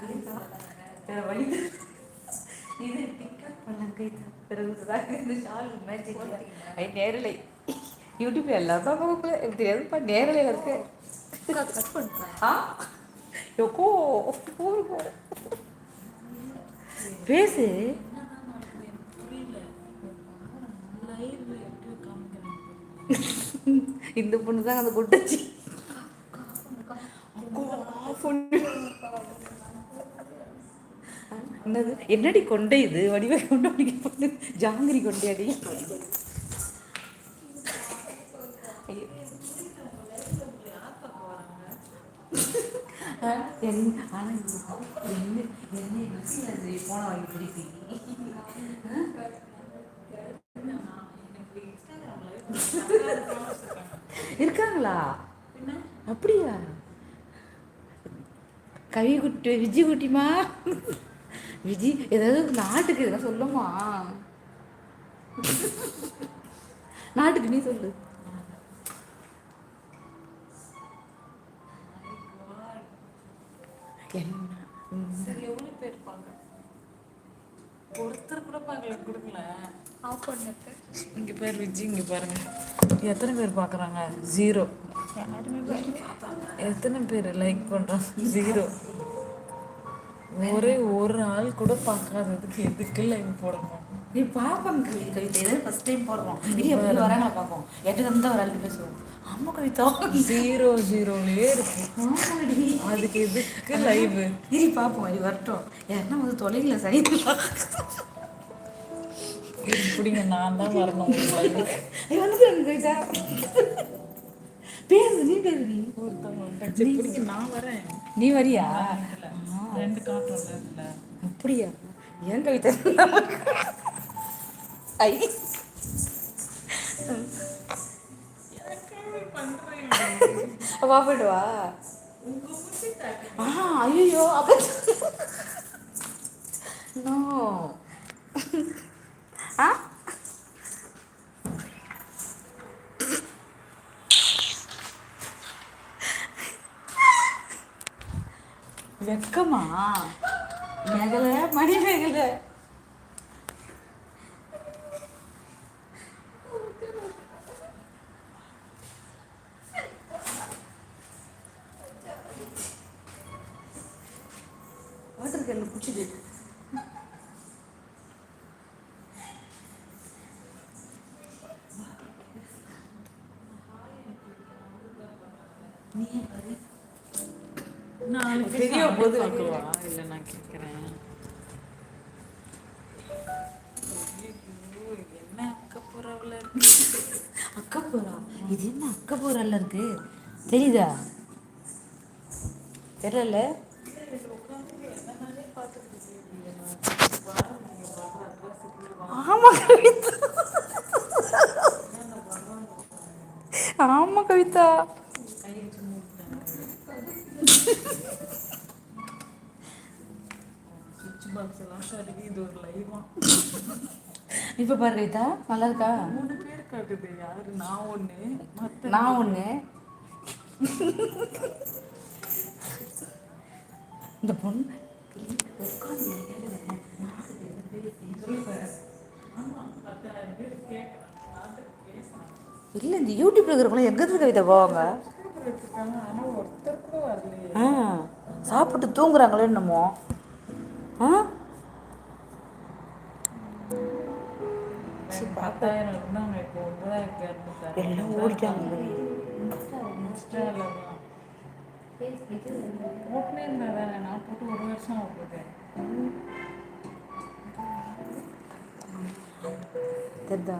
கவிதா வேற இது பிக்கப் கைதா இந்த ஷால் ஐ நேரலை யூடியூப்ல எல்லாம் தான் இப்படி எதுப்பா தெரியாதுப்பா இருக்கு கட் பண்ணுறேன் ஆ யோக்கோ ஊரு போற பேசு இந்த பொண்ணு தான் அந்த கொட்டச்சி என்னது? என்னடி கொண்டை இது? வடிவை கொண்டு பொண்ணு ஜாங்கிரி கொண்டையடி என்ன- என்ன என்ன போன வாங்கி பிடிப்பீங்க இருக்காங்களா? அப்படியா? கவி குட்டி விஜி குட்டிமா விஜி ஏதாவது நாட்டுக்கு எதாவது சொல்லுமா? நாட்டுக்கு நீ சொல்லு. என்ன? ம். சரி எவ்வளோ பேர் இருப்பாங்க? ஒருத்தர் கூட பார்க்கல கொடுக்கல. ஆஃப் பண்ணிட்டு. இங்கே பேர் விஜி இங்கே பாருங்க. எத்தனை பேர் பார்க்குறாங்க? ஜீரோ எத்தனை பேர் லைக் பண்ணுறாங்க ஜீரோ ஒரே ஒரு ஆள் கூட பார்க்காததுக்கு எதுக்கு லைக் போடணும்? நீ பாப்போம் கவிதை கவிதை ஏதாவது ஃபர்ஸ்ட் டைம் போடுறோம். இது எப்படி வராங்களா பார்ப்போம். எட்டு தான் ஒரு ஆளுக்கு பேசுவோம் ஆமா கவிதா. ஜீரோ ஜீரோலயே இருக்கு. ஆமாடி. அதுக்கு எதுக்கு லைவ் இரு பார்ப்போம் இது வரட்டும். யாருன்னா வந்து தொலைல சரி இப்படிங்க நான் தான் வரணும் கவிதா. பேசு நீ பேசு நீ. ஒருத்தவங்க நான் வரேன். நீ வரியா? ரெண்டு காட்டுறோம்ல இதுல அப்படியா? ஏன் கவிதை? ஐ. வா போயிட்டு வா. ஆ ஐயோ அப்ப நோ ஆ? வெக்கமா? மேகல மணி மேகல. தெரிய இல்லை நான் கேட்குறேன் என்ன அக்கப்போறாவில் அக்கப்பூரா இது என்ன அக்கப்பூரால இருக்கு தெரியுதா தெரியல ஆமா கவிதா. ஆமா கவிதா. இப்ப பாரு கவிதா நல்லா இருக்கா? மூணு பேர் காட்டுது யாரு? நான் ஒண்ணு மத்த நான் ஒண்ணு. இந்த பொண்ணு உட்காந்து இல்லை இந்த யூடியூப்ல இருக்கிறவங்க எங்க இருந்து கவிதா போவாங்க? ஆ சாப்பிட்டு தூங்குறாங்களோ என்னமோ. ஆ? எல்லாம் ஓடிட்டாங்க. போட்டுனே இருந்தா தானே நான் போட்டு ஒரு வருஷம் ஆகுது தெரிதா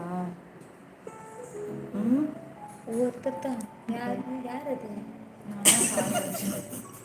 ம் ஒருத்தர் தான் யார் யார் அது நான் தான்